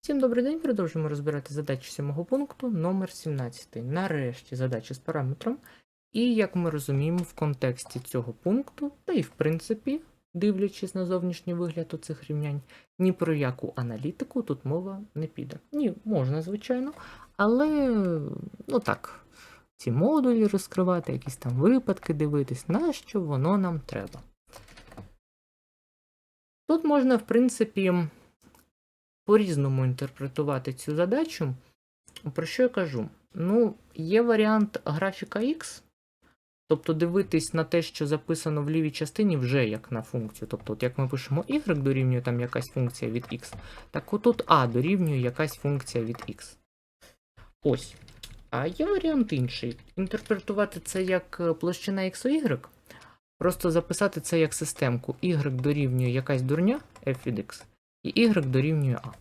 Всім добрий день, продовжуємо розбирати задачі сьомого пункту номер 17. Нарешті задачі з параметром. І як ми розуміємо, в контексті цього пункту, та і в принципі, дивлячись на зовнішній вигляд у цих рівнянь, ні про яку аналітику тут мова не піде. Ні, можна, звичайно, але ну так, ці модулі розкривати, якісь там випадки дивитись, нащо воно нам треба. Тут можна, в принципі, по-різному інтерпретувати цю задачу. Про що я кажу? Ну, є варіант графіка X, тобто дивитись на те, що записано в лівій частині, вже як на функцію. Тобто, от як ми пишемо y дорівнює там якась функція від x, так отут a дорівнює якась функція від x. Ось. А є варіант інший. Інтерпретувати це як е, площина x у y, просто записати це як системку y дорівнює якась дурня f від x, і y дорівнює a.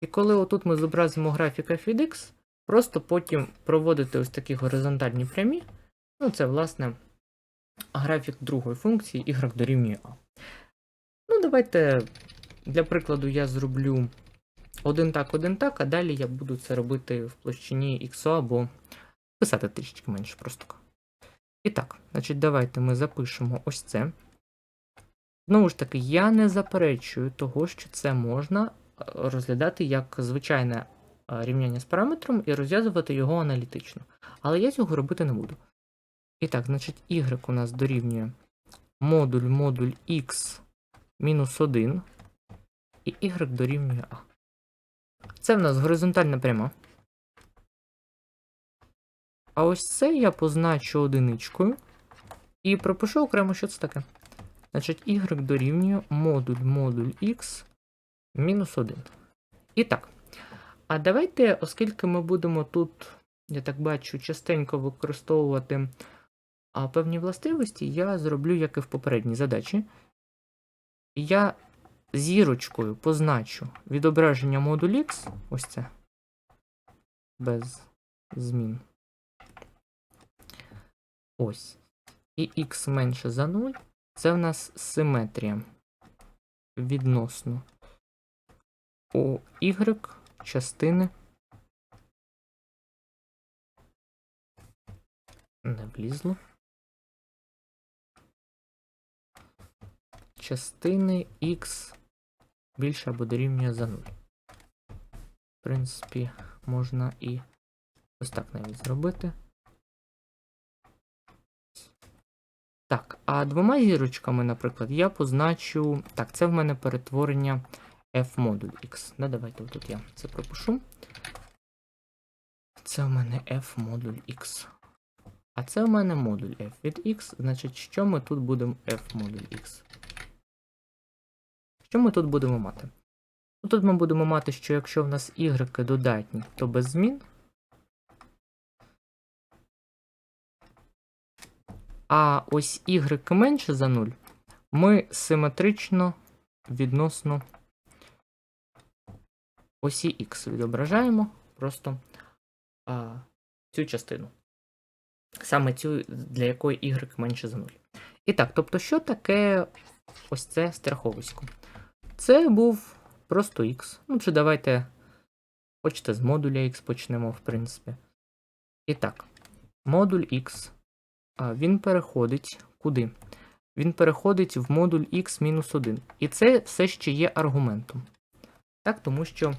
І коли отут ми зобразимо графік f від x, просто потім проводити ось такі горизонтальні прямі. Ну, це, власне, графік другої функції y дорівнює a. Ну, давайте, для прикладу, я зроблю один так, один так, а далі я буду це робити в площині x або писати трішки менше просто. І так, значить, давайте ми запишемо ось це. Знову ж таки, я не заперечую того, що це можна е, розглядати як звичайне е, рівняння з параметром і розв'язувати його аналітично. Але я цього робити не буду. І так, значить, y у нас дорівнює модуль модуль x мінус 1, і y дорівнює a. Це в нас горизонтальна пряма. А ось це я позначу одиничкою і пропишу окремо, що це таке. Значить, y дорівнює модуль модуль x мінус 1. І так. А давайте, оскільки ми будемо тут, я так бачу, частенько використовувати а, певні властивості, я зроблю, як і в попередній задачі. Я зірочкою позначу відображення модуль x, ось це, без змін. Ось. І x менше за 0. Це в нас симетрія відносно у y частини. Не влізло. Частини x більше або дорівнює за 0. В принципі, можна і ось так навіть зробити. Так, а двома зірочками, наприклад, я позначу. Так, це в мене перетворення f модуль x. Да, давайте тут я це пропишу. Це в мене f модуль x. А це в мене модуль f від x. Значить, що ми тут будемо f модуль x? Що ми тут будемо мати? Ну, Тут ми будемо мати, що якщо в нас y додатні, то без змін. А ось y менше за 0 ми симетрично відносно осі x відображаємо просто а, цю частину. Саме цю, для якої y менше за 0. І так, тобто, що таке ось це страховисько? Це був просто x. Ну, чи давайте хочете з модуля x почнемо, в принципі. І так, модуль x він переходить куди? Він переходить в модуль x-1. І це все ще є аргументом. Так, тому що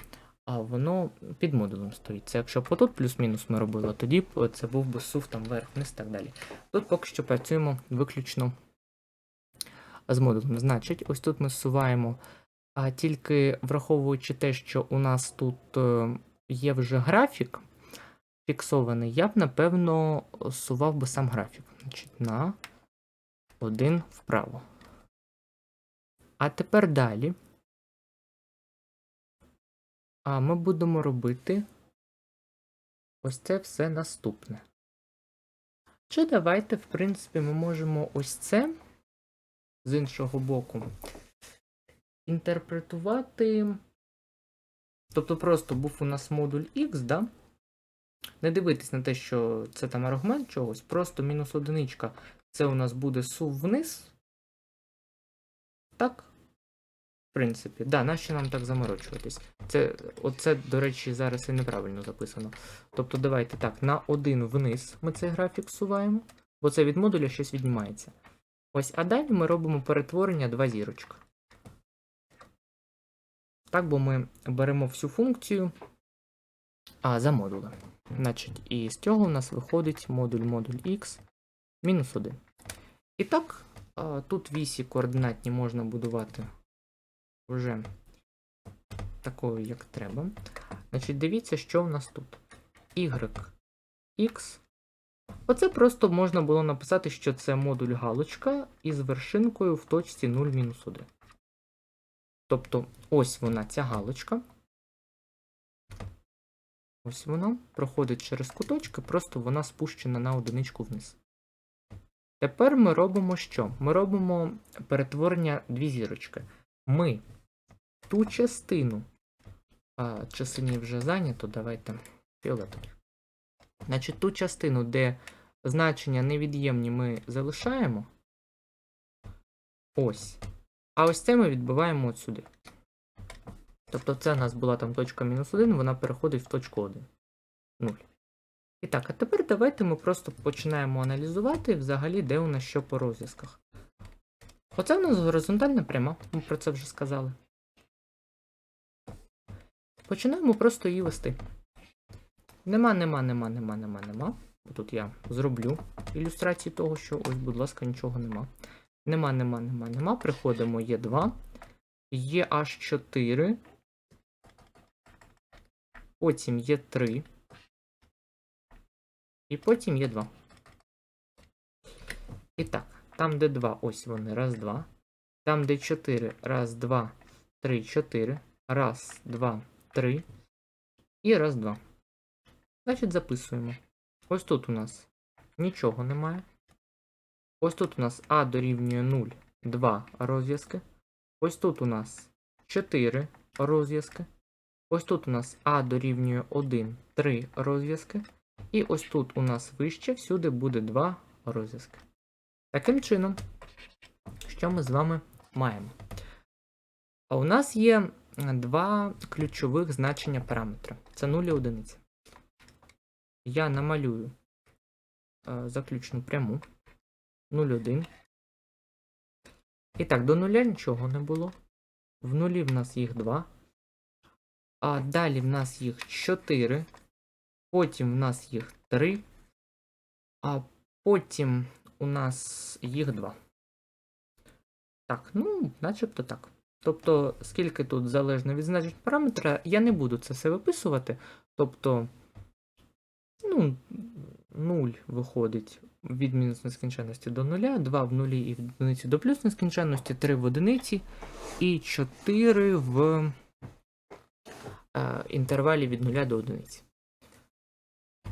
а, воно під модулем стоїть. Це якщо по тут плюс-мінус ми робили, тоді б це був би сув там вверх-вниз і так далі. Тут поки що працюємо виключно з модулем. Значить, ось тут ми зсуваємо, а тільки враховуючи те, що у нас тут е, є вже графік фіксований, я б, напевно, сував би сам графік. Значить, на один вправо. А тепер далі. А ми будемо робити ось це все наступне. Чи давайте, в принципі, ми можемо ось це з іншого боку інтерпретувати. Тобто просто був у нас модуль X, да? Не дивитись на те, що це там аргумент чогось, просто мінус одиничка. Це у нас буде сув вниз. Так. В принципі, да, нащо нам так заморочуватись? Це, оце, до речі, зараз і неправильно записано. Тобто, давайте так, на один вниз ми цей графік суваємо, бо це від модуля щось віднімається. Ось, а далі ми робимо перетворення 2 зірочка. Так, бо ми беремо всю функцію а, за модулем. Значить, і з цього у нас виходить модуль модуль x мінус 1. І так, тут вісі координатні можна будувати вже такою, як треба. Значить, дивіться, що в нас тут. Y, X. Оце просто можна було написати, що це модуль галочка із вершинкою в точці 0-1. Тобто, ось вона, ця галочка. Ось вона проходить через куточки, просто вона спущена на одиничку вниз. Тепер ми робимо що? Ми робимо перетворення дві зірочки. Ми ту частину, а, часині вже зайнято, давайте фіолетові. Значить, ту частину, де значення невід'ємні ми залишаємо. Ось. А ось це ми відбиваємо от сюди. Тобто це у нас була там точка мінус 1, вона переходить в точку 1. 0. І так, а тепер давайте ми просто починаємо аналізувати взагалі, де у нас що по розв'язках. Оце в нас горизонтальна пряма, ми про це вже сказали. Починаємо просто її вести. Нема, нема, нема, нема, нема, нема. Тут я зроблю ілюстрації того, що ось, будь ласка, нічого нема. Нема, нема, нема, нема. Приходимо Є2. Є аж 4. Потім є 3. І потім є 2. І так, там, де 2, ось вони. Раз, два. Там, де 4. Раз, два, три, 4. Раз, два, три. І раз, два. Значить, записуємо. Ось тут у нас нічого немає. Ось тут у нас А дорівнює 0, 2 розв'язки. Ось тут у нас 4 розв'язки. Ось тут у нас А дорівнює 1, 3 розв'язки. І ось тут у нас вище всюди буде 2 розв'язки. Таким чином, що ми з вами маємо? А у нас є два ключових значення параметра. Це 0 і 1. Я намалюю е, заключну пряму 0,1. І так, до нуля нічого не було. В нулі в нас їх 2. А далі в нас їх 4. Потім в нас їх 3. А потім у нас їх 2. Так, ну, начебто так. Тобто, скільки тут залежно від значень параметра, я не буду це все виписувати. Тобто, ну, 0 виходить від мінус нескінченності до 0, 2 в нулі і від одиниці до плюс нескінченності, 3 в одиниці і 4 в інтервалі від 0 до 1.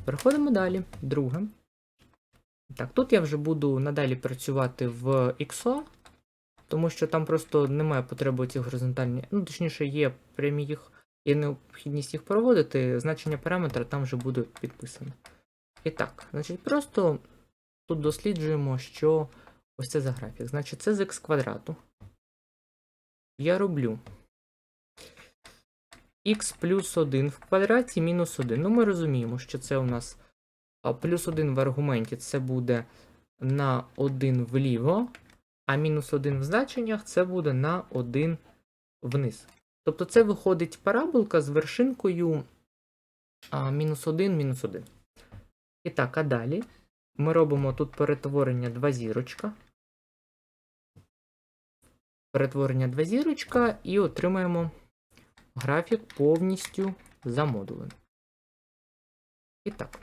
Переходимо далі. Друге. Так, тут я вже буду надалі працювати в XOA, тому що там просто немає потреби ці горизонтальні, ну, точніше, є прямі їх, є необхідність їх проводити, значення параметра там вже буде підписано. І так, значить, просто тут досліджуємо, що ось це за графік. Значить, це з х квадрату. Я роблю х плюс 1 в квадраті мінус 1. Ну, ми розуміємо, що це у нас плюс 1 в аргументі це буде на 1 вліво, а мінус 1 в значеннях це буде на 1 вниз. Тобто це виходить параболка з вершинкою мінус 1, мінус 1. І так, а далі ми робимо тут перетворення 2 зірочка. Перетворення 2 зірочка і отримаємо графік повністю замодулений. І так.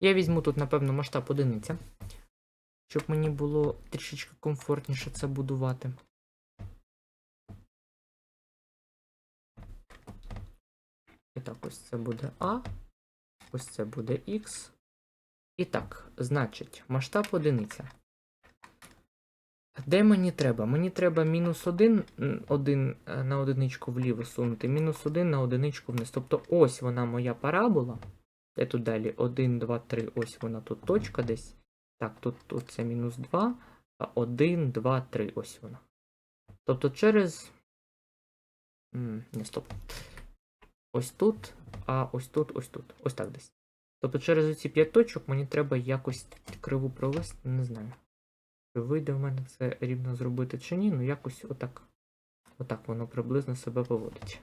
Я візьму тут, напевно, масштаб одиниця, щоб мені було трішечки комфортніше це будувати. І так, ось це буде А, ось це буде Х. І так, значить, масштаб одиниця. Де мені треба? Мені треба мінус 1, 1 на одиничку вліво сунути, мінус 1 на одиничку вниз. Тобто ось вона моя парабола. Де тут далі 1, 2, 3, ось вона тут точка десь. Так, тут, тут це мінус 2, 1, 2, 3, ось вона. Тобто через М, Не, стоп. Ось тут, а ось тут, ось тут. Ось так десь. Тобто через оці 5 точок мені треба якось криву провести, не знаю. Вийде в мене це рівно зробити чи ні, ну якось отак. Отак воно приблизно себе поводить.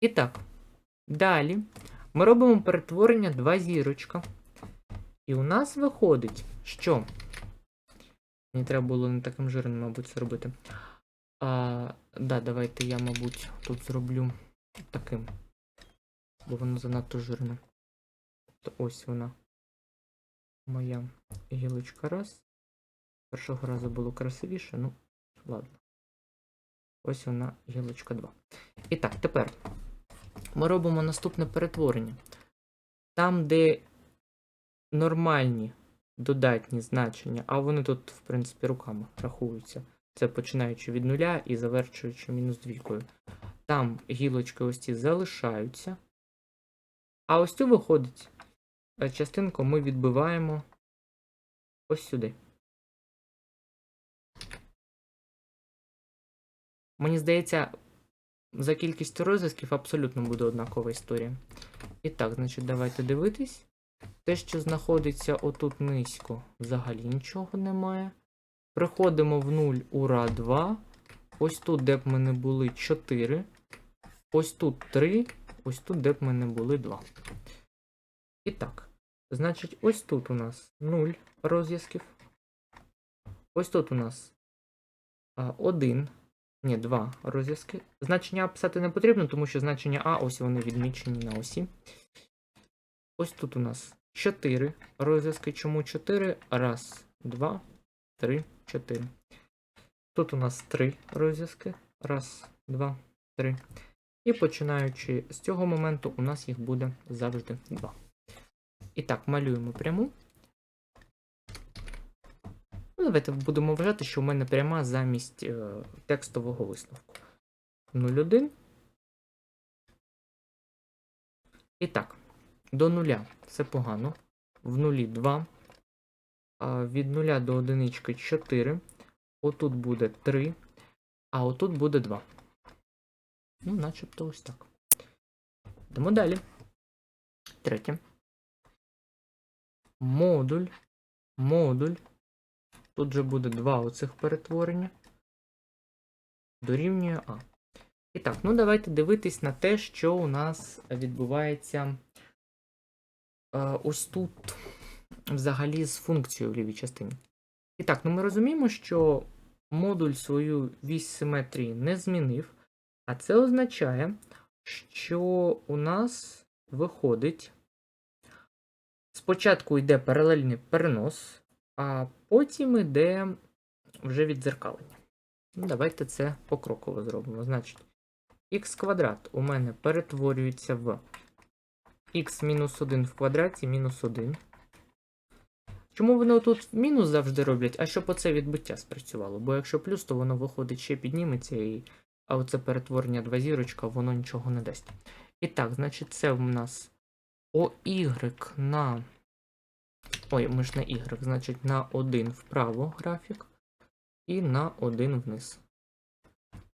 І так. Далі ми робимо перетворення 2 зірочка. І у нас виходить, що. Мені треба було не таким жирним, мабуть, це робити. А, да, давайте я, мабуть, тут зроблю таким. Бо воно занадто жирне. Ось вона. Моя гілочка раз. Першого разу було красивіше, ну, ладно. Ось вона гілочка 2. І так, тепер ми робимо наступне перетворення. Там, де нормальні додатні значення, а вони тут, в принципі, руками рахуються. Це починаючи від нуля і завершуючи мінус двійкою. Там гілочки ось ці залишаються. А ось цю виходить частинку ми відбиваємо ось сюди. Мені здається, за кількістю розв'язків абсолютно буде однакова історія. І так, значить, давайте дивитись. Те, що знаходиться отут низько, взагалі нічого немає. Приходимо в 0, ура, 2. Ось тут, де б ми не були 4. Ось тут 3. Ось тут, де б ми не були 2. І так. Значить, ось тут у нас 0 розв'язків. Ось тут у нас 1. Ні, 2 розв'язки. Значення А писати не потрібно, тому що значення А ось вони відмічені на осі. Ось тут у нас 4 розв'язки. Чому 4? Раз, два, три, чотири. Тут у нас 3 розв'язки. Раз, два, три. І починаючи з цього моменту, у нас їх буде завжди 2. І так, малюємо пряму. Ну, давайте будемо вважати, що в мене пряма замість е, текстового висновку. 0,1. І так, до нуля це погано. В нулі 2. А від 0 до одинички 4. Отут буде 3. А отут буде 2. Ну, начебто ось так. Йдемо далі. Третє. Модуль. Модуль. Тут же буде два оцих перетворення. Дорівнює А. І так, ну давайте дивитись на те, що у нас відбувається е, ось тут взагалі з функцією в лівій частині. І так, ну ми розуміємо, що модуль свою вісь симетрії не змінив, а це означає, що у нас виходить. Спочатку йде паралельний перенос, а потім йде вже віддзеркалення. Ну, давайте це покроково зробимо. Значить, х квадрат у мене перетворюється в х-1 в квадраті мінус 1. Чому вони тут мінус завжди роблять, а щоб оце відбиття спрацювало? Бо якщо плюс, то воно виходить ще підніметься, і... а оце перетворення 2 зірочка, воно нічого не дасть. І так, значить, це в нас OY на. Ой, ми ж на Y, значить, на 1 вправо графік і на 1 вниз.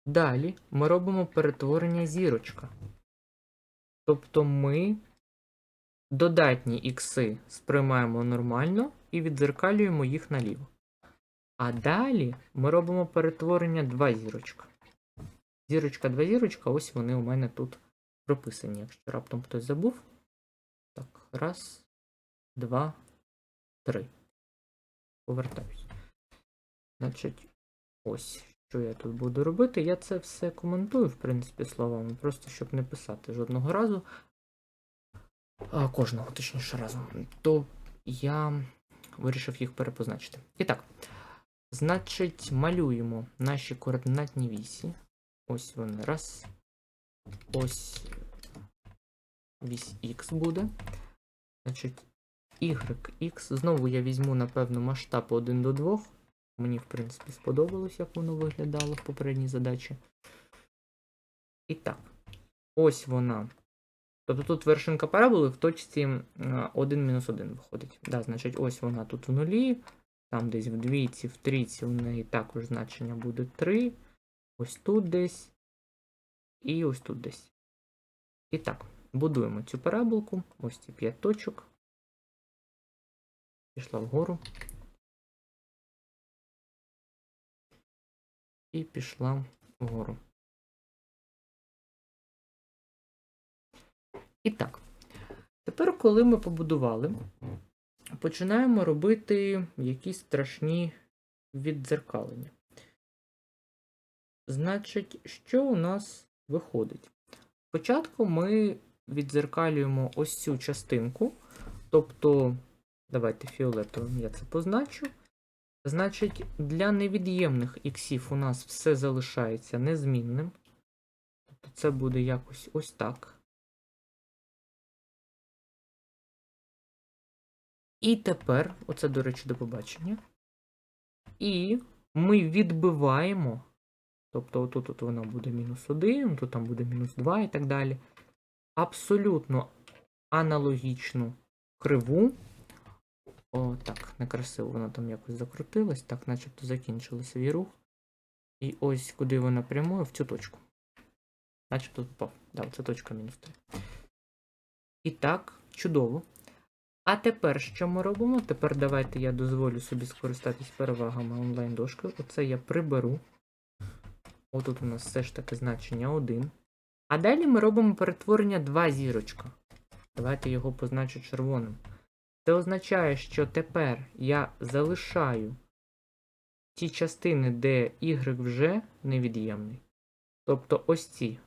Далі ми робимо перетворення зірочка. Тобто ми додатні ікси сприймаємо нормально і віддзеркалюємо їх наліво. А далі ми робимо перетворення 2 зірочка. Зірочка, 2 зірочка, ось вони у мене тут прописані. Якщо раптом хтось забув. Так, раз, два, три. Повертаюсь. Значить, ось що я тут буду робити. Я це все коментую, в принципі, словами, просто щоб не писати жодного разу. А, кожного, точніше, разу. То я вирішив їх перепозначити. І так, значить, малюємо наші координатні вісі. Ось вони. Раз. Ось вісь Х буде. Значить, YX. Знову я візьму, напевно, масштаб 1 до 2. Мені, в принципі, сподобалось, як воно виглядало в попередній задачі. І так, ось вона. Тобто тут вершинка параболи в точці 1-1 виходить. Да, Значить, ось вона тут в нулі. Там десь в двійці, в трійці у неї також значення буде 3. Ось тут десь. І ось тут десь. І так, будуємо цю параболку. Ось ці 5 точок. Пішла вгору. І пішла вгору. І так. Тепер, коли ми побудували, починаємо робити якісь страшні віддзеркалення. Значить, що у нас виходить? Спочатку ми віддзеркалюємо ось цю частинку, тобто, давайте фіолетовим я це позначу. Значить, для невід'ємних іксів у нас все залишається незмінним. Тобто це буде якось ось так. І тепер, оце, до речі, до побачення. І ми відбиваємо. Тобто, отут от воно буде мінус 1, тут там буде мінус 2 і так далі. Абсолютно аналогічну криву. О, так, некрасиво, вона там якось закрутилась, так, начебто закінчили свій рух. І ось куди вона прямує, в цю точку. Начебто попав. Да, це точка мінус 3. І так, чудово. А тепер що ми робимо? Тепер давайте я дозволю собі скористатись перевагами онлайн-дошки. Оце я приберу. Отут у нас все ж таки значення 1. А далі ми робимо перетворення 2 зірочка. Давайте його позначу червоним. Це означає, що тепер я залишаю ті частини, де y вже невід'ємний. Тобто ось ці.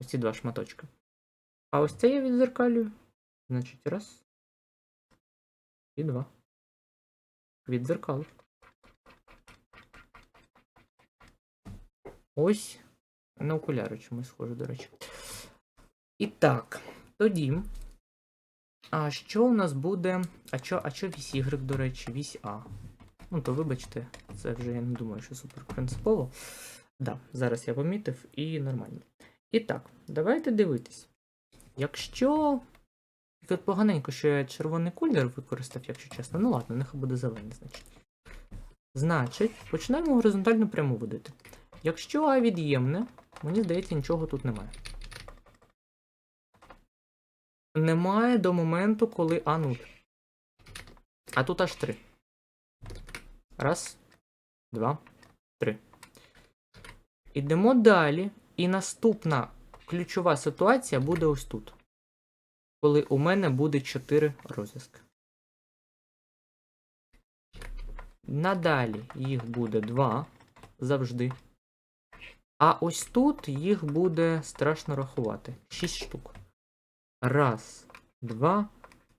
Ось ці два шматочки. А ось це я відзеркалюю. Значить, раз. І два. Відзеркалив. Ось. На окуляри чомусь схоже, до речі. І так, тоді. А що у нас буде. А що, а що вісь Y, до речі, вісь А? Ну, то вибачте, це вже я не думаю, що супер принципово. Да, зараз я помітив і нормально. І так, давайте дивитись. Якщо. Тут поганенько, що я червоний колір використав, якщо чесно. Ну ладно, нехай буде зелений, значить. Значить, починаємо горизонтальну пряму водити. Якщо А від'ємне, мені здається, нічого тут немає. Немає до моменту, коли А 0. А тут аж 3. Раз, два, три. Ідемо далі. І наступна ключова ситуація буде ось тут. Коли у мене буде 4 розв'язки. Надалі їх буде 2 завжди. А ось тут їх буде страшно рахувати. 6 штук. Раз, два,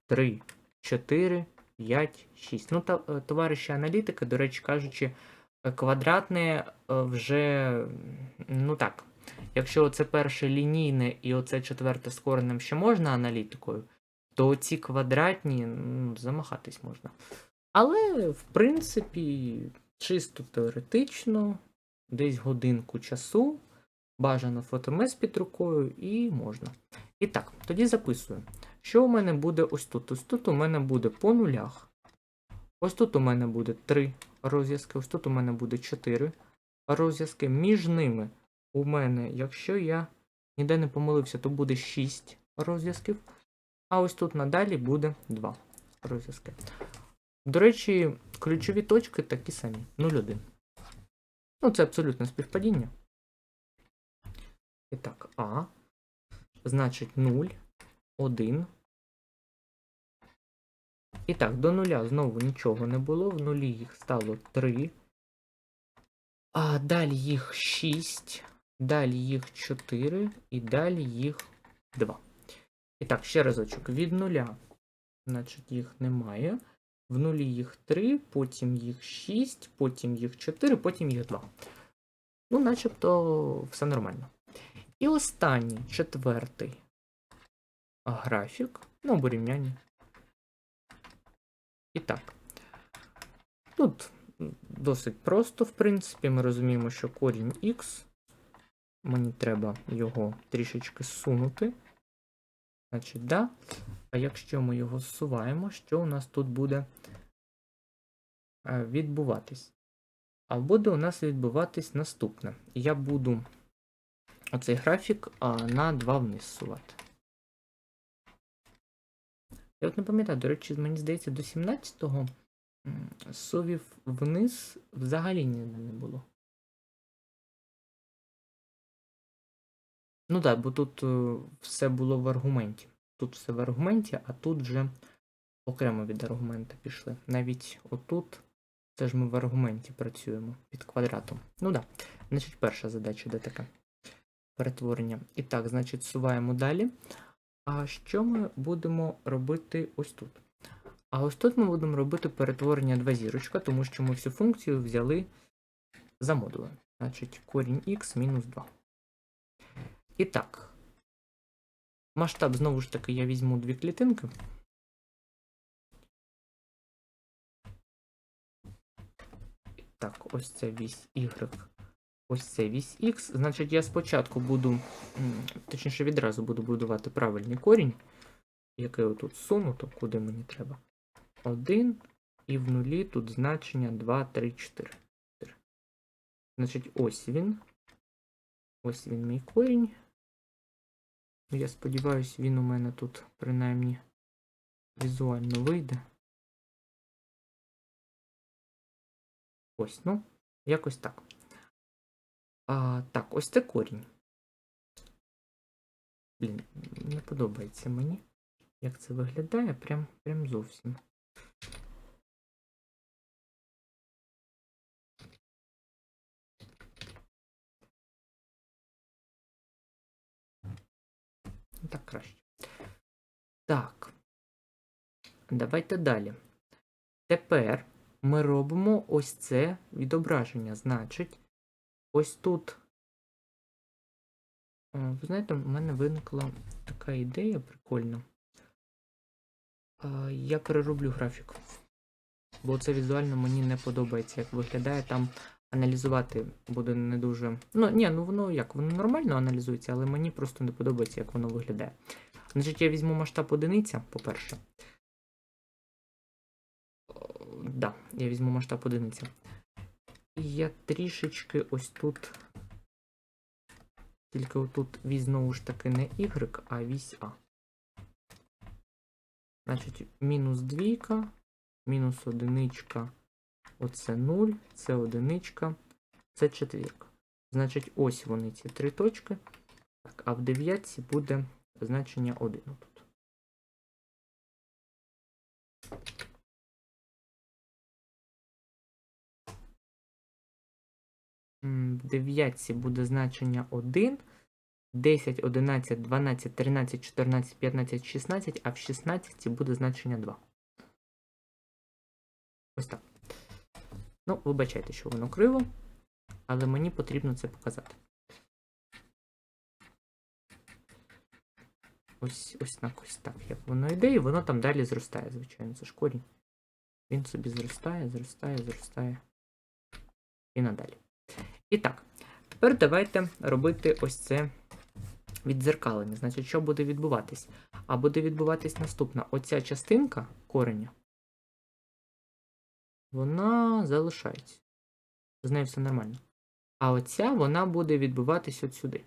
три, чотири, п'ять, шість. Ну, е, товариші аналітики, до речі кажучи, е, квадратне е, вже, ну так, якщо це перше лінійне і оце четверте з коренем ще можна аналітикою, то ці квадратні ну, замахатись можна. Але, в принципі, чисто теоретично, десь годинку часу, бажано фотомес під рукою і можна. І так, тоді записую. Що у мене буде ось тут? Ось тут у мене буде по нулях. Ось тут у мене буде 3 розв'язки, ось тут у мене буде 4 розв'язки. Між ними у мене, якщо я ніде не помилився, то буде 6 розв'язків. А ось тут надалі буде 2 розв'язки. До речі, ключові точки такі самі. 0,1. Ну, це абсолютне співпадіння. І так, А. Значить 0, 1. І так, до нуля знову нічого не було. В нулі їх стало 3. А далі їх 6. Далі їх 4. І далі їх 2. І так, ще разочок. Від нуля. Значить, їх немає. В нулі їх 3, потім їх 6, потім їх 4, потім їх 2. Ну, начебто, все нормально. І останній, четвертий графік, ну, або рівняння. І так. Тут досить просто, в принципі, ми розуміємо, що корінь Х. Мені треба його трішечки сунути. Значить, да. А якщо ми його зсуваємо, що у нас тут буде е, відбуватись? А буде у нас відбуватись наступне. Я буду оцей графік на 2 вниз сувати. Я от не пам'ятаю, до речі, мені здається, до 17-го м, сувів вниз взагалі не було. Ну так, бо тут е, все було в аргументі. Тут все в аргументі, а тут вже окремо від аргумента пішли. Навіть отут, це ж ми в аргументі працюємо під квадратом. Ну. Да. Значить, перша задача де така. Перетворення. І так, значить, суваємо далі. А що ми будемо робити ось тут? А ось тут ми будемо робити перетворення 2 зірочка, тому що ми всю функцію взяли за модулем. Значить, корінь х мінус 2. І так. Масштаб, знову ж таки, я візьму дві клітинки. Так, ось це вісь Y. Ось це вісь X. Значить, я спочатку буду, точніше, відразу буду будувати правильний корінь, який отут сунуто, куди мені треба. 1, і в нулі тут значення 2, 3, 4. Значить, ось він. Ось він мій корінь. Ну, Я сподіваюся, він у мене тут принаймні візуально вийде. Ось, ну, якось так. А, Так, ось це корінь. Блін, не подобається мені, як це виглядає, прям, прям зовсім. Так краще. Так. Давайте далі. Тепер ми робимо ось це відображення. Значить, ось тут. Е, Ви знаєте, в мене виникла така ідея прикольна. Е, Я перероблю графік. Бо це візуально мені не подобається, як виглядає. Там аналізувати буде не дуже. Ну, ні, ну воно як, воно нормально аналізується, але мені просто не подобається, як воно виглядає. Значить, я візьму масштаб одиниця, по-перше. Да, я візьму масштаб одиниця. І я трішечки ось тут. Тільки отут вісь знову ж таки не Y, а вісь А. Значить, мінус двійка, мінус одиничка. Оце 0, це одиничка, це четвірка. Значить, ось вони ці три точки. Так, а в дев'ятці буде значення 1 тут. В дев'ятці буде значення 1, 10, 11, 12, 13, 14, 15, 16, а в 16 буде значення 2. Ось так. Ну, вибачайте, що воно криво, але мені потрібно це показати. Ось ось так ось так, як воно йде, і воно там далі зростає, звичайно, це ж корінь. Він собі зростає, зростає, зростає. І надалі. І так, тепер давайте робити ось це віддзеркалення. Значить, що буде відбуватись? А буде відбуватись наступна. Оця частинка кореня вона залишається. З нею все нормально. А оця вона буде відбуватись от сюди.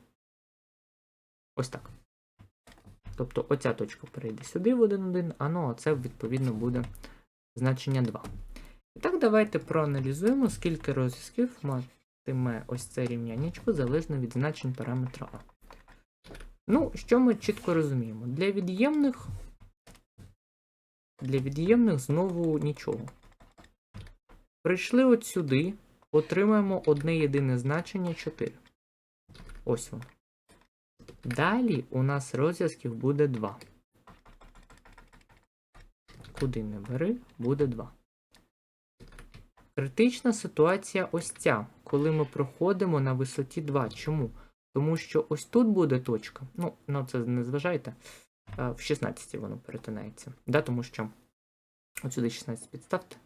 Ось так. Тобто оця точка перейде сюди в 1,1, а ну оце відповідно буде значення 2. І так, давайте проаналізуємо, скільки розв'язків матиме ось це рівняннячко залежно від значень параметра А. Ну, що ми чітко розуміємо? Для від'ємних. Для від'ємних знову нічого. Прийшли от сюди, отримаємо одне єдине значення 4. Ось воно. Далі у нас розв'язків буде 2. Куди не бери, буде 2. Критична ситуація ось ця, коли ми проходимо на висоті 2. Чому? Тому що ось тут буде точка. Ну, ну це не зважайте. В 16 воно перетинається. Да, Тому що от сюди 16 підставте.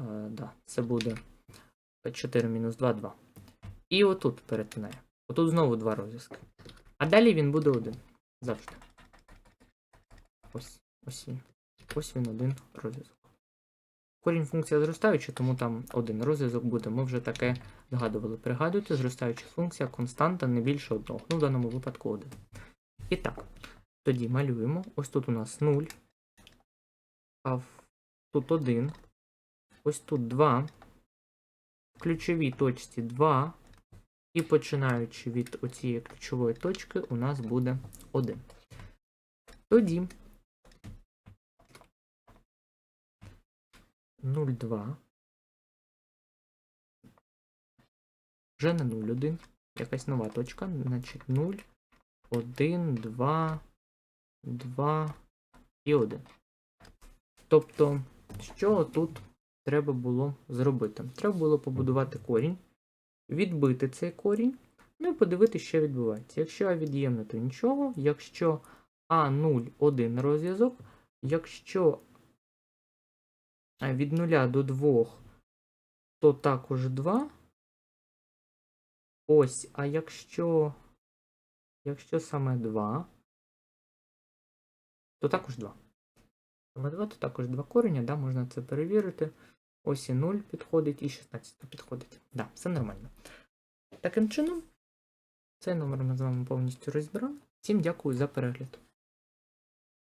Uh, да, це буде 4 мінус 2, 2. І отут перетинає. Отут знову два розв'язки. А далі він буде один. Завжди. Ось, ось він. Ось він один розв'язок. Корінь функція зростаюча, тому там один розв'язок буде. Ми вже таке згадували. Пригадуйте, зростаюча функція константа не більше одного. Ну, в даному випадку один. І так, тоді малюємо. Ось тут у нас 0. А тут 1. Ось тут 2. В ключовій точці 2. І починаючи від оцієї ключової точки, у нас буде 1. Тоді 0,2. Вже не 0,1. Якась нова точка. Значить 0, 1, 2, 2 і 1. Тобто, що тут треба було зробити? Треба було побудувати корінь, відбити цей корінь, ну і подивитися, що відбувається. Якщо А від'ємне, то нічого. Якщо А0 один розв'язок, якщо від 0 до 2, то також 2. Ось, а якщо. Якщо саме 2, то також 2. Саме 2, то також 2 кореня, да, можна це перевірити. Ось і 0 підходить, і 16 підходить. Да, все нормально. Таким чином, цей номер ми з вами повністю розібрали. Всім дякую за перегляд.